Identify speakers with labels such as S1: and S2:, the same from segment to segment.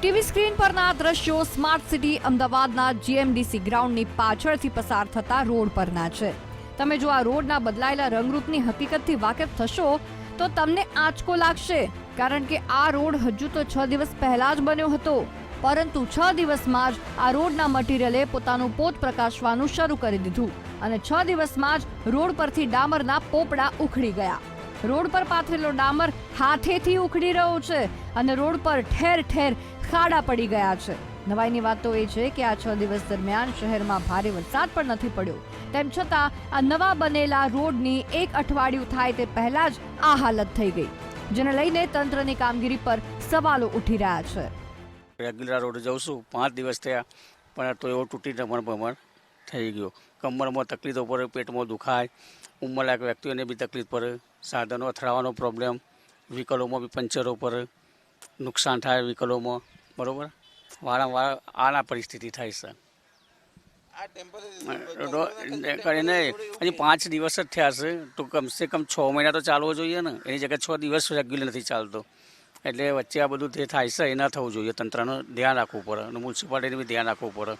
S1: TV screen પરના દ્રશ્યો smart city અમદાવાદના જીએમડીસી ગ્રાઉન્ડની પાછળથી પસાર થતા રોડ પરના છે. તમે જો આ રોડના બદલાયેલા રંગરૂપની હકીકતથી વાકેફ થશો, તો તમને આંચકો લાગશે, કારણ કે આ રોડ હજુ તો છ દિવસ પહેલા જ બન્યો હતો. પરંતુ છ દિવસમાં જ આ રોડના મટીરિયલે પોતાનું પોત પ્રકાશવાનું શરૂ કરી દીધું અને છ દિવસમાં જ રોડ પરથી ડામરના પોપડા ઉખડી ગયા. રોડ પર પાથરેલો ડામર હાથેથી ઉખડી રહ્યો છે અને રોડ પર ઠેર ઠેર ખાડા પડી ગયા છે. નવાઈની વાત તો એ છે કે આ છ દિવસ દરમિયાન શહેરમાં ભારે વરસાદ પણ નથી પડ્યો. તેમ છતાં આ નવા બનેલા રોડની એક અઠવાડિયું થાય તે પહેલા જ આ હાલત થઈ ગઈ. જેને લઈને તંત્રની કામગીરી પર સવાલો ઉઠી રહ્યા છે.
S2: રેગ્યુલર રોડ જઉં છું, પાંચ દિવસ થયા, પણ તો એવો તૂટીને પણ ભમણ થઈ ગયો. કમરમાં તકલીફો પડે પેટમાં દુખાય ઉંમરલાયક વ્યક્તિઓને બી તકલીફ પડે સાધનો અથડાવાનો પ્રોબ્લેમ વ્હીકલોમાં બી પંચરો પડે નુકસાન થાય વ્હીકલોમાં બરાબર? વારંવાર આના પરિસ્થિતિ થાય છે. કરીને હજી પાંચ દિવસ જ થયા છે. તો કમસે કમ છ મહિના તો ચાલવો જોઈએ ને. એની જગ્યાએ છ દિવસ રેગ્યુલર નથી ચાલતો. એટલે વચ્ચે આ બધું જે થાય છે એ ના થવું જોઈએ. તંત્રનું ધ્યાન રાખવું પડે અને મ્યુનિસિપાલિટીનું બી ધ્યાન રાખવું પડે.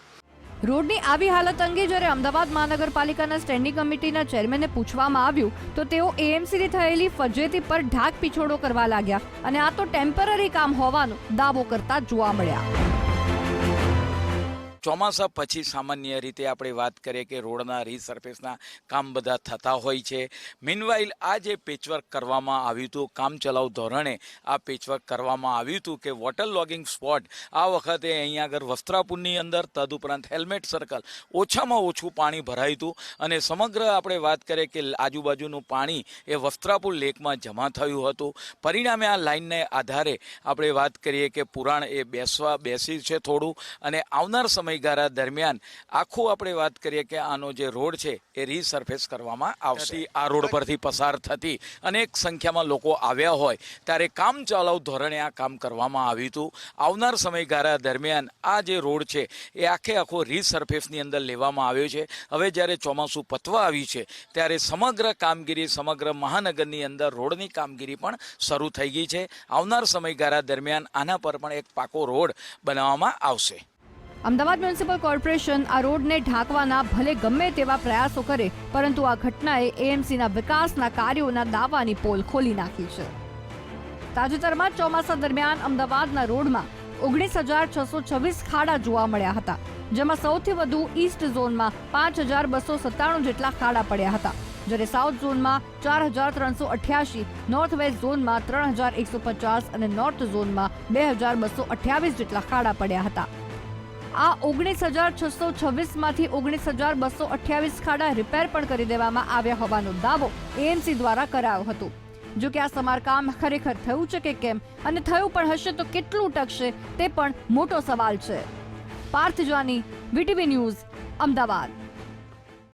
S1: રોડની આવી હાલત અંગે જ્યારે અમદાવાદ મહાનગરપાલિકાના સ્ટેન્ડિંગ કમિટીના ચેરમેનને પૂછવામાં આવ્યું, તો તેઓ એએમસીથી થયેલી ફજેતી પર ઢાક પીછોડો કરવા લાગ્યા અને આ તો ટેમ્પરરી કામ હોવાનો દાવો કરતા જોવા મળ્યા.
S3: ચોમાસા પછી સામાન્ય રીતે આપણે વાત કરીએ કે રોડના રીસર્ફેસના કામ બધા થતા હોય છે. મીનવાઇલ આ જે પેચવર્ક કરવામાં આવ્યું હતું, કામચલાઉ ધોરણે આ પેચવર્ક કરવામાં આવ્યું હતું કે વોટર લોગિંગ સ્પોટ આ વખતે અહીંયા આગળ વસ્ત્રાપુરની અંદર તદુપરાંત હેલ્મેટ સર્કલ ઓછામાં ઓછું પાણી ભરાયું હતું. અને સમગ્ર આપણે વાત કરીએ કે આજુબાજુનું પાણી એ વસ્ત્રાપુર લેકમાં જમા થયું હતું. પરિણામે આ લાઇનને આધારે આપણે વાત કરીએ કે પુરાણ એ બેસવા બેસી છે થોડું. અને આવનાર સમયગાળા દરમિયાન આખું આપણે વાત કરીએ કે આનો જે રોડ છે એ રીસર્ફેસ કરવામાં આવશે. આ રોડ પરથી પસાર થતી અનેક સંખ્યામાં લોકો આવ્યા હોય ત્યારે કામ ચાલુ ધોરણે આ કામ કરવામાં આવ્યું હતું. આવનાર સમયગાળા દરમિયાન આ જે રોડ છે એ આખે આખો રીસર્ફેસની અંદર લેવામાં આવ્યો છે. હવે જ્યારે ચોમાસું પતવા આવ્યું છે ત્યારે સમગ્ર કામગીરી સમગ્ર મહાનગરની અંદર રોડની કામગીરી પણ શરૂ થઈ ગઈ છે. આવનાર સમયગાળા દરમિયાન આના પર પણ એક પાકો રોડ બનાવવામાં આવશે.
S1: અમદાવાદ મ્યુનિસિપલ કોર્પોરેશન આ રોડને ઢાંકવાના ભલે ગમે તેવા પ્રયાસો કરે, પરંતુ આ ઘટનાએ એએમસીના વિકાસના કાર્યોના દાવાની પોલ ખોલી નાખી છે. તાજેતરમાં ચોમાસા દરમિયાન અમદાવાદના રોડમાં ઓગણીસ હજાર છસો છવ્વીસ ખાડા જોવા મળ્યા હતા, જેમાં સૌથી વધુ ઈસ્ટ ઝોનમાં પાંચ હજાર બસો સત્તાણું જેટલા ખાડા પડ્યા હતા, જ્યારે સાઉથ ઝોનમાં ચાર હજાર ત્રણસો અઠ્યાસી, નોર્થ વેસ્ટ ઝોનમાં ત્રણ હજાર એકસો પચાસ અને નોર્થ ઝોનમાં બે હજાર બસો અઠ્યાવીસ જેટલા ખાડા પડ્યા હતા. આ ઓગણીસ હજાર છસો છવ્વીસમાંથી ઓગણીસ હજાર બસો અઠ્યાવીસ ખાડા રિપેર પણ કરી દેવામાં આવ્યા હોવાનો દાવો એએમસી દ્વારા કરાયો હતો. જો કે આ સમારકામ ખરેખર થયું છે કે કેમ અને થયું પણ હશે તો કેટલું ટકશે તે પણ મોટો સવાલ છે. Parth Jani VTV news Ahmedabad.